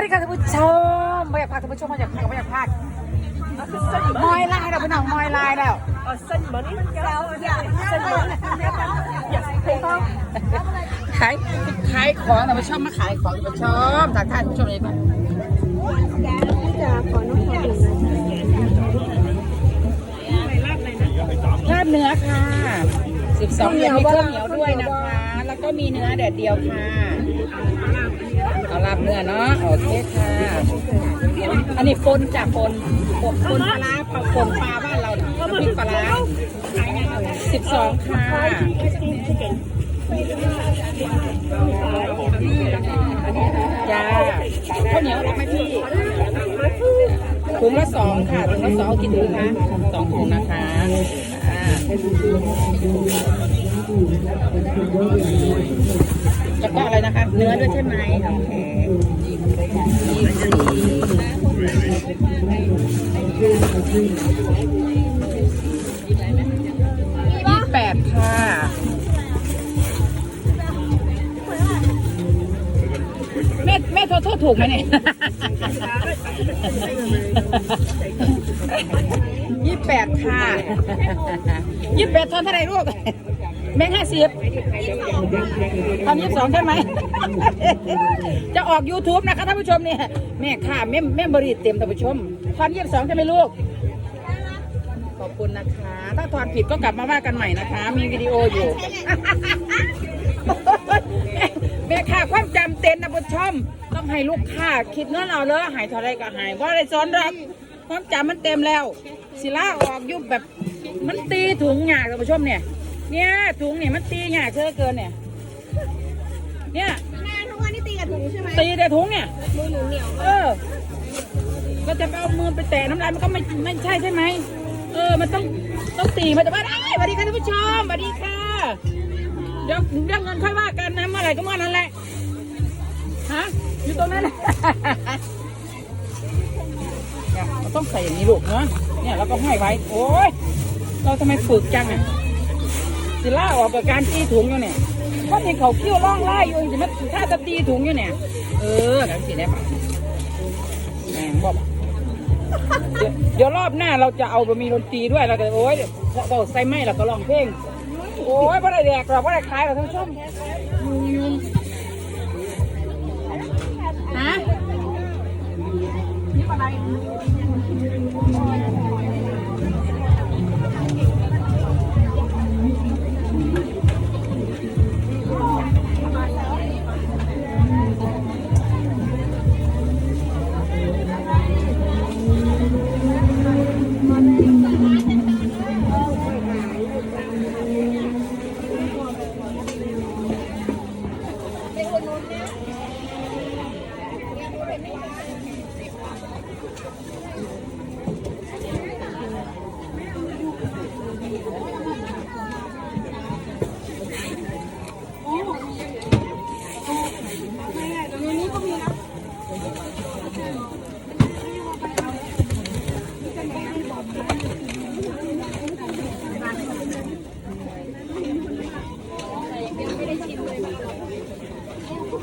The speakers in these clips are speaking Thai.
วัสดีค่ะท่านผู้ชมไม่อยากพาท่านผู้ชมมาจากไม่อยากพลาดมอยลายแล้วพี่น้องมอยลายแล้ว sân bẩn kéo dạ sân bẩn dạ thấy không ขายขายของท่านผู้ชมมาขายของท่านผู้ชมจากท่านผู้ชมเลยก่อน dạ có nó có đỉnh ลาบเนื้อค่ะ12เหรียญมีเครื่องเหนียวด้วยนะคะ แล้วก็มีเนื้อแดดเดียวค่ะ เนื้อเนาะโอเคค่ะ อันนี้ปนจากปนปนปนปลาร้าปลาปนปลาบ้านเราเนาะน้ำพริกปลาร้าสิบสองค่ะจ้าข้าวเหนียวรับไหมพี่ ถุงละสองค่ะถุงละสองกี่ถุงคะสองถุงนะคะอ่าแล้วก็อะไรนะคะ เนื้อด้วยใช่ไหมโอเคยี่สิบยี่แปดค่ะแม่แม่โทษโทษถูกไหมเนี่ย ยี่แปดค่ะยี่แปดทอนเท่าไรลูกแบงค์ห้าสิบตอนยี่สิบสองใช่ไหม จะออก YouTube นะคะท่านผู้ชมเนี่ยแม่ค่ะแม่แม่บริเต็มท่านผู้ชมตอนยี่สิบสองใช่ไหมลูก ขอบคุณนะคะ ถ้าถอดผิดก็กลับมาว่ากันใหม่นะคะ มีวิดีโออยู่ ให้ลูกค้าคิดเงินเอาเลยหายเท่าไรก็หายว่าอะไรซ้อนรักความจำมันเต็มแล้วศิลาออกอยุบแบบมันตีถุงหยากท่านผู้ชมเนี่ย เนี่ยถุงเนี่ยมันตีหยากเชื่อเกินเนี่ย เนี่ยแม่ทุกวันนี้ตีกับถุงใช่ไหมตีแต่ถุงเนี่ยมือหนูเหนียวเออเราจะไปเอามือไปแตะน้ำลายมันก็ไม่ไม่ใช่ใช่ไหมเออ มันต้องต้องตีมันจะว่าได้สวัสดีค่ะท่านผู้ชมสวัสดีค่ะเดี๋ยวเรื่องเงินค่อยว่ากันนะเมื่อไหร่ก็เมื่อนั้นแหละ ฮะอยู่ตรงนั้นเนี่ยเราต้องใส่อย่างนี้ลูกเนาะเนี่ยเราก็ห้อยไว้ โอ้ยเราทำไมฝึกจังอะสิล่าออกกับการตีถุงอยู่เนี่ยเพราะเห็นเขาเขี้ยวร่องไล่อยู่สิมันถ้าจะตีถุงอยู่เนี่ย เออกันสิได้ปะแหมบอกเดี๋ยวรอบหน้าเราจะเอาบะหมี่ดนตรีด้วยเราจะโอ้ยเราใส่ไม้เราก็ร้องเพลงโอ้ยบ่ได้แดกเราบ่ได้ขายเราท่านผู้ชมฮะ นี่ปล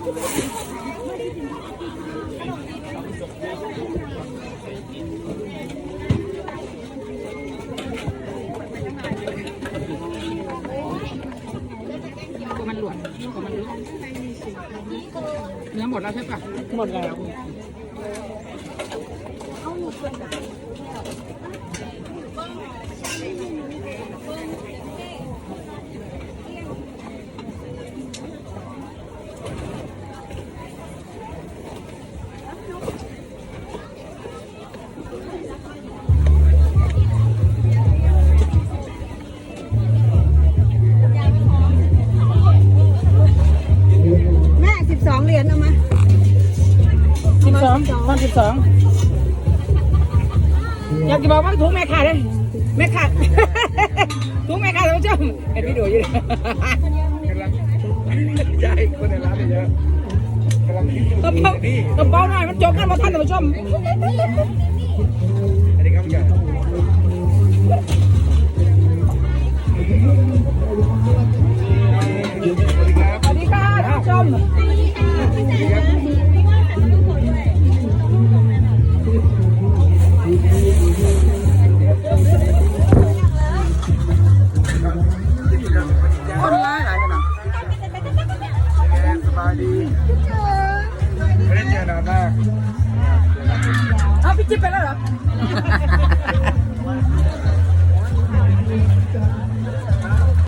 าไหลวมันหลวมตัวมันหลวมเนื้อหมดแล้วใช่ปะหมดแล้ว บสองเหรียญเอามาสิบสองตอนสิบสองอยากจะบอกว่าถุงแม่ขาดเลยแม่ขาดถุงแม่ขาดท่านผู้ชมเห็นวิดีโออยู่เลยใช่คนในร้านเยอะกำลังคิดอยู่กระเป๋ากระเป๋าหน่อยมันจบกันมาท่านท่านผู้ชมอันนี้ครับพี่ใหญ่สวัสดีครับสวัสดีค่ะท่านผู้ชม ไม่ได้